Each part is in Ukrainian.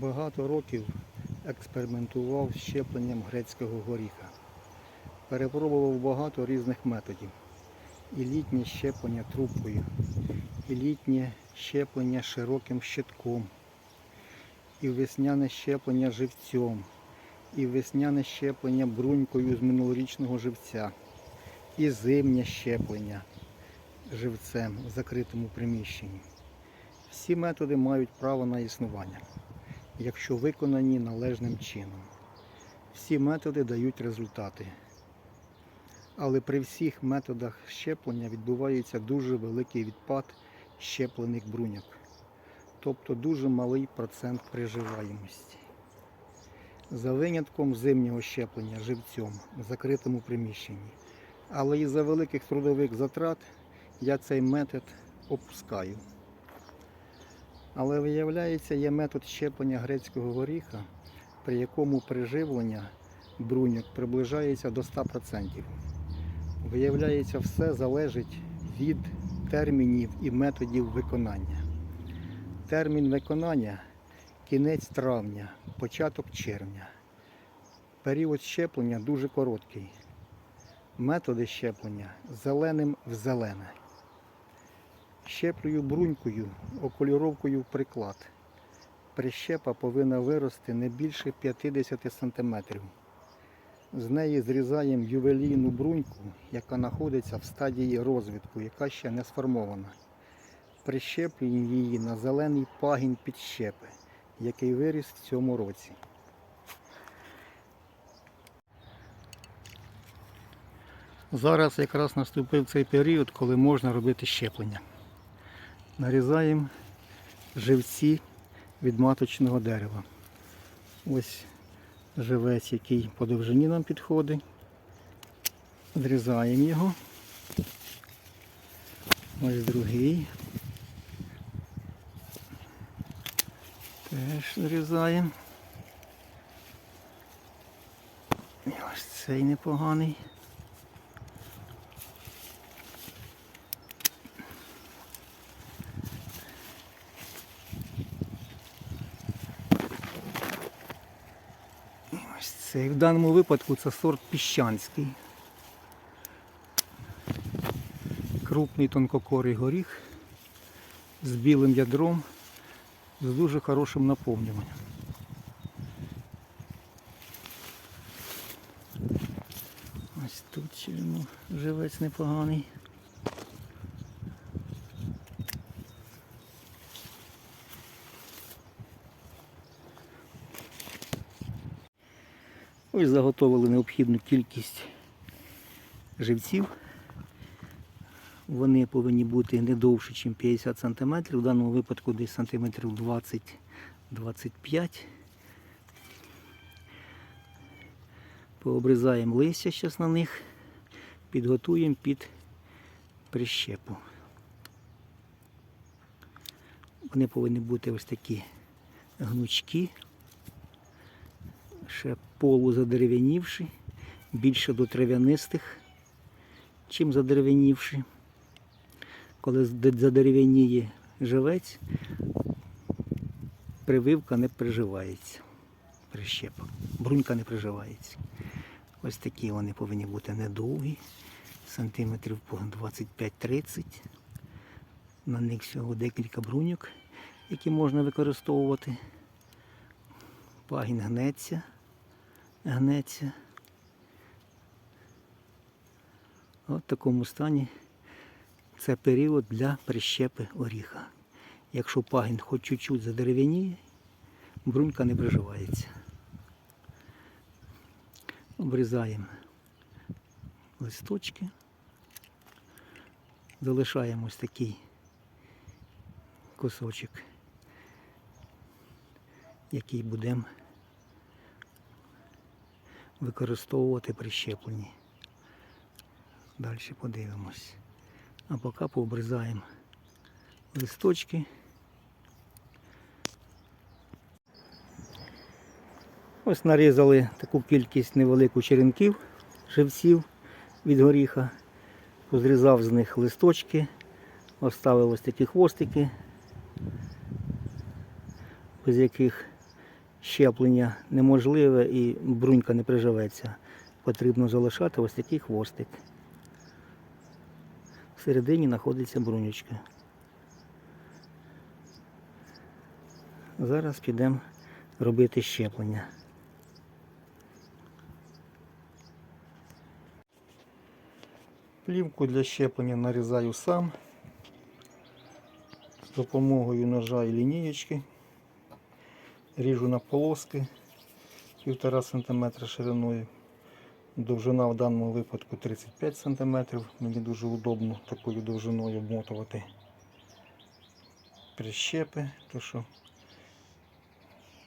Багато років експериментував з щепленням грецького горіха. Перепробував багато різних методів. І літнє щеплення трубкою, і літнє щеплення широким щитком, і весняне щеплення живцем, і весняне щеплення брунькою з минулорічного живця, і зимнє щеплення живцем в закритому приміщенні. Всі методи мають право на існування, якщо виконані належним чином. Всі методи дають результати. Але при всіх методах щеплення відбувається дуже великий відпад щеплених бруньок, тобто дуже малий процент приживаємості. За винятком зимнього щеплення живцем в закритому приміщенні. Але із за великих трудових затрат я цей метод опускаю. Але виявляється, є метод щеплення грецького горіха, при якому приживлення бруньок приближається до 100%. Виявляється, все залежить від термінів і методів виконання. Термін виконання кінець травня, початок червня. Період щеплення дуже короткий. Методи щеплення зеленим в зелене. Щеплюю брунькою, окольоровкою в приклад. Прищепа повинна вирости не більше 50 см. З неї зрізаємо ювелійну бруньку, яка знаходиться в стадії розвитку, яка ще не сформована. Прищеплюємо її на зелений пагін підщепи, який виріс в цьому році. Зараз якраз наступив цей період, коли можна робити щеплення. Нарізаємо живці від маточного дерева. Ось живець, який по довжині нам підходить. Зрізаємо його. Ось другий. Теж зрізаємо. І ось цей непоганий. Ось цей. В даному випадку це сорт піщанський. Крупний тонкокорий горіх з білим ядром, з дуже хорошим наповнюванням. Ось тут ну, живець непоганий. Ось заготовили необхідну кількість живців. Вони повинні бути не довше, ніж 50 см. В даному випадку десь сантиметрів 20-25. Пообрізаємо листя зараз на них, підготуємо під прищепу. Вони повинні бути ось такі гнучкі, ще полузадерев'янівші, більше до трав'янистих, чим задерев'янівші. Коли задерев'яніє живець, прививка не приживається. Прищепа. Брунька не приживається. Ось такі вони повинні бути недовгі, сантиметрів по 25-30. На них всього декілька бруньок, які можна використовувати. Пагін гнеться, гнеться. От в такому стані це період для прищепи оріха. Якщо пагін хоч чуть-чуть задерев'яніє, брунька не приживається. Обрізаємо листочки, залишаємо ось такий кусочок, який будемо використовувати при щепленні. Далі подивимось. А поки пообрізаємо листочки. Ось нарізали таку кількість невелику черенків, живців від горіха. Позрізав з них листочки, оставив ось такі хвостики, без яких щеплення неможливе і брунька не приживеться. Потрібно залишати ось такий хвостик. Всередині знаходиться брунючка. Зараз підемо робити щеплення. Плівку для щеплення нарізаю сам з допомогою ножа і лінієчки. Ріжу на полоски 1,5 см шириною. Довжина в даному випадку 35 см. Мені дуже удобно такою довжиною обмотувати прищепи, то що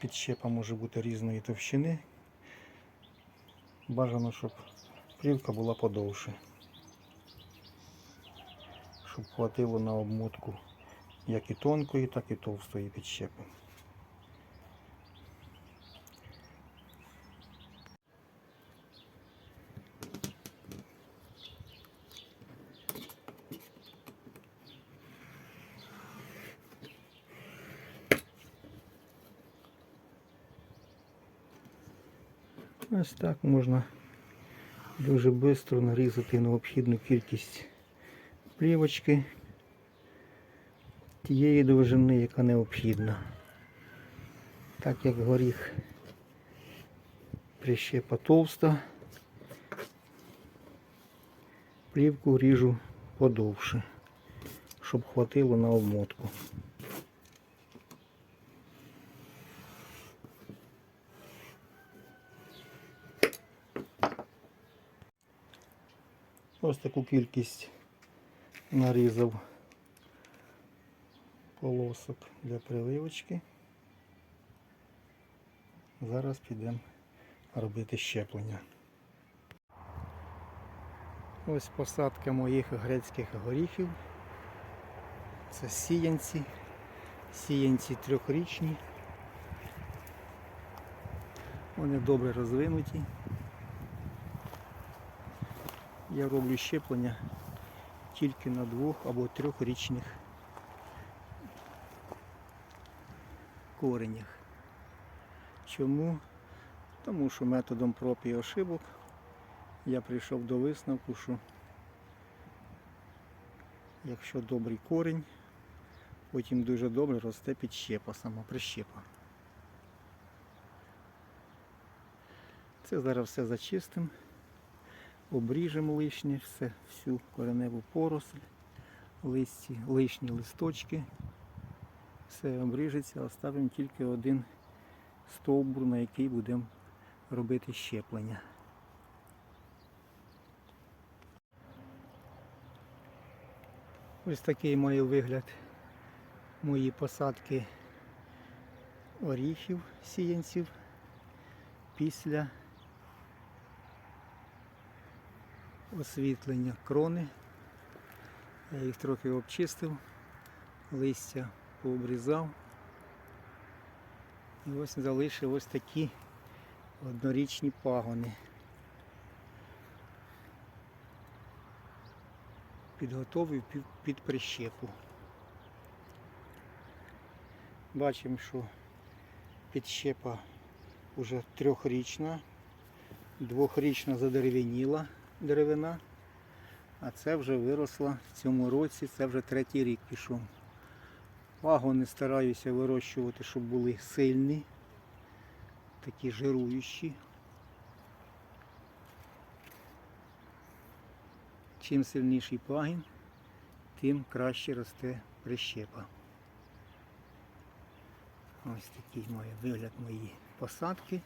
підщепа може бути різної товщини. Бажано, щоб плівка була подовше. Щоб хватило на обмотку як і тонкої, так і товстої підщепи. Ось так можна дуже швидко нарізати необхідну кількість плівочки тієї довжини, яка необхідна. Так як горіх прищепа товста, плівку ріжу подовше, щоб хватило на обмотку. Ось таку кількість нарізав полосок для приливочки. Зараз підемо робити щеплення. Ось посадка моїх грецьких горіхів. Це сіянці. Сіянці трьохрічні. Вони добре розвинуті. Я роблю щеплення тільки на двох або трьохрічних коренях. Чому? Тому що методом проб і ошибок я прийшов до висновку, що якщо добрий корінь, потім дуже добре росте підщепа, сама прищепа. Це зараз все зачистимо, обріжемо лишнє, все, всю кореневу поросль, листі, лишні листочки. Все обріжеться, оставимо тільки один стовбур, на який будемо робити щеплення. Ось такий має вигляд мої посадки оріхів сіянців після освітлення крони. Я їх трохи обчистив, листя пообрізав. І ось залишив ось такі однорічні пагони. Підготовив під, прищепу. Бачимо, що підщепа вже трьохрічна, двохрічна задерев'яніла деревина, а це вже виросла в цьому році, це вже третій рік пішов. Пагони стараюся вирощувати, щоб були сильні, такі жируючі. Чим сильніший пагін, тим краще росте прищепа. Ось такий має вигляд мої посадки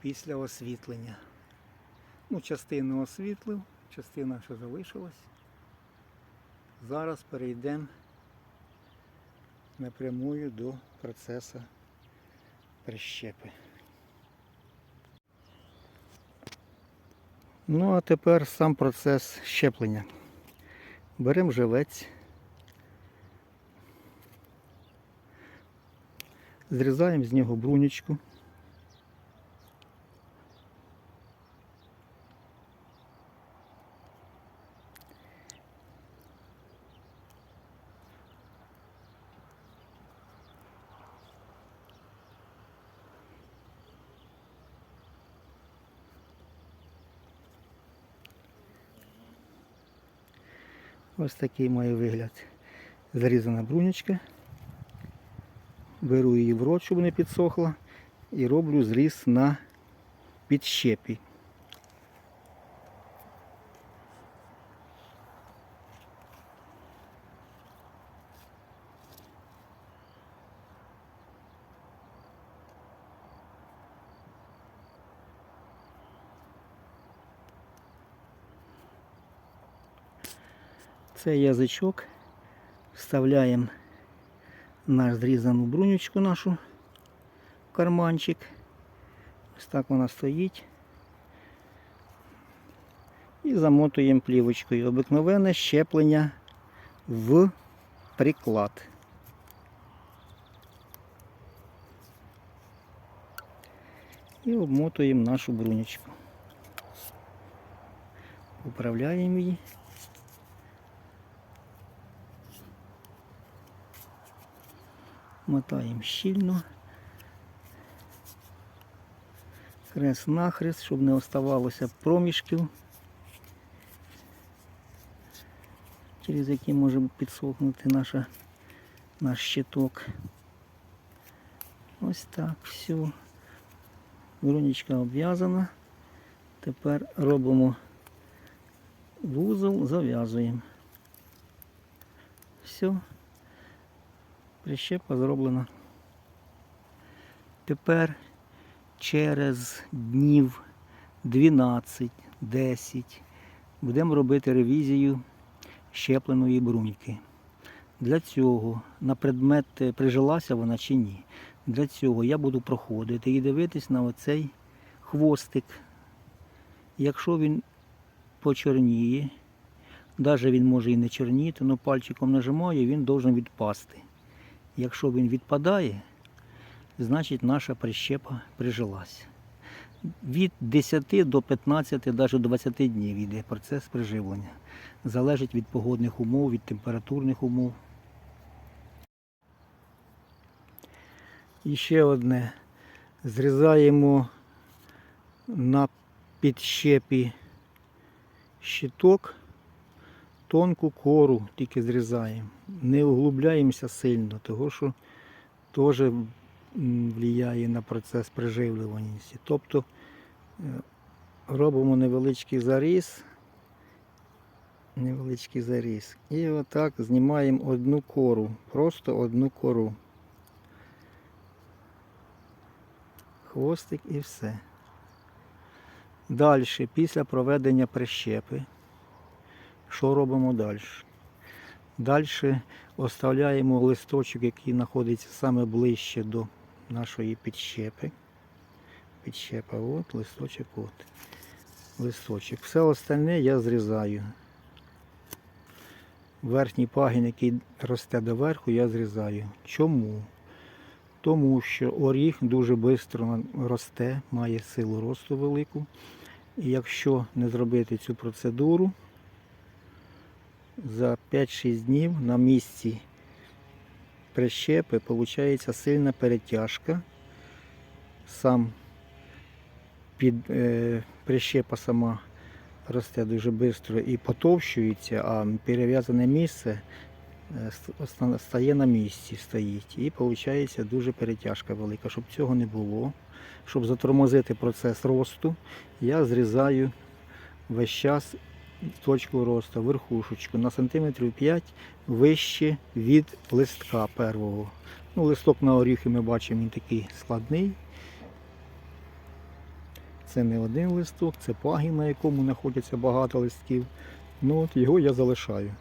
після освітлення. Ну, частину освітлив, частина ще залишилась. Зараз перейдемо напрямую до процесу прищепи. Ну а тепер сам процес щеплення. Беремо живець, зрізаємо з нього брунічку. Ось такий має вигляд. Зарізана брунячка. Беру її в рот, щоб не підсохла. І роблю зріз на підщепі. Цей язичок вставляємо наш зрізану брунючку нашу в карманчик. Ось так вона стоїть. І замотуємо плівочкою. Обикновене щеплення в приклад. І обмотуємо нашу брунючку. Управляємо її. Мотаємо щільно. Хрест нахрест, щоб не оставалося проміжків, через які може підсохнути наша, наш щиток. Ось так, все. Бронічка обв'язана. Тепер робимо вузол, зав'язуємо. Все. Прищепа зроблена. Тепер через днів 12-10 будемо робити ревізію щепленої бруньки. Для цього на предмет е, прижилася вона чи ні. Для цього я буду проходити і дивитись на оцей хвостик. Якщо він почорніє, навіть він може і не чорніти, але пальчиком нажимаю, він повинен відпасти. Якщо він відпадає, значить наша прищепа прижилася. Від 10 до 15, навіть до 20 днів йде процес приживлення. Залежить від погодних умов, від температурних умов. І ще одне. Зрізаємо на підщепі щиток, тонку кору тільки зрізаємо. Не углубляємося сильно, тому що теж впливає на процес приживлюваності. Тобто е, робимо невеличкий заріз, невеличкий заріз. І отак знімаємо одну кору, просто одну кору. Хвостик і все. Далі, після проведення прищепи, що робимо далі? Далі оставляємо листочок, який знаходиться саме ближче до нашої підщепи. Підщепа, от, листочок, от. Листочок. Все остальне я зрізаю. Верхній пагін, який росте доверху, я зрізаю. Чому? Тому що оріх дуже швидко росте, має силу росту велику. І якщо не зробити цю процедуру, за 5-6 днів на місці прищепи виходить сильна перетяжка. Сам під, е, прищепа сама росте дуже швидко і потовщується, а перев'язане місце е, стає на місці, стоїть. І виходить дуже перетяжка велика. Щоб цього не було, щоб затормозити процес росту, я зрізаю весь час точку росту, верхушечку на сантиметрів 5 вище від листка первого. Ну, листок на оріхи ми бачимо, він такий складний. Це не один листок, це пагін, на якому знаходяться багато листків. Ну от його я залишаю.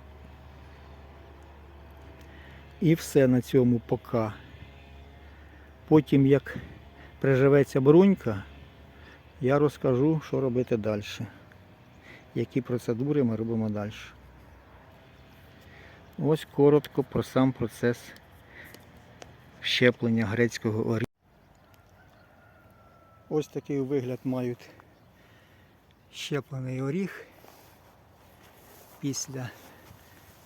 І все на цьому поки. Потім як приживеться брунька, я розкажу, що робити далі. Які процедури ми робимо далі. Ось коротко про сам процес щеплення грецького оріху. Ось такий вигляд мають щеплений оріх після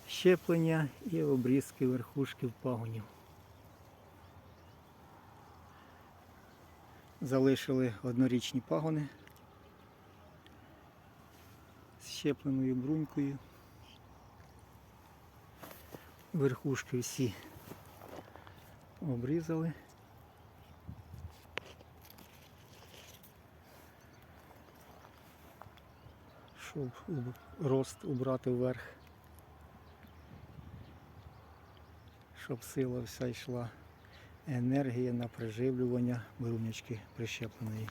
щеплення і обрізки верхушків пагонів. Залишили однорічні пагони щепленою брунькою. Верхушки всі обрізали. Щоб рост убрати вверх. Щоб сила вся йшла. Енергія на приживлювання брунячки прищепленої.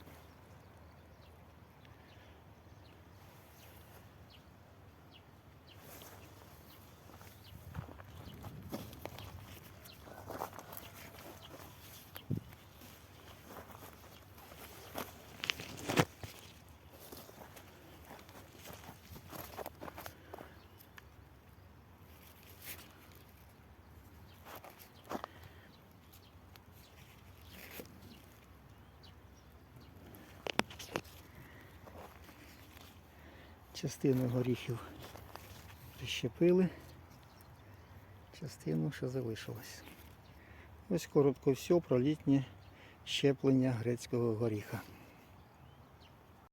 Частину горіхів прищепили, частину ще залишилось. Ось коротко все про літнє щеплення грецького горіха.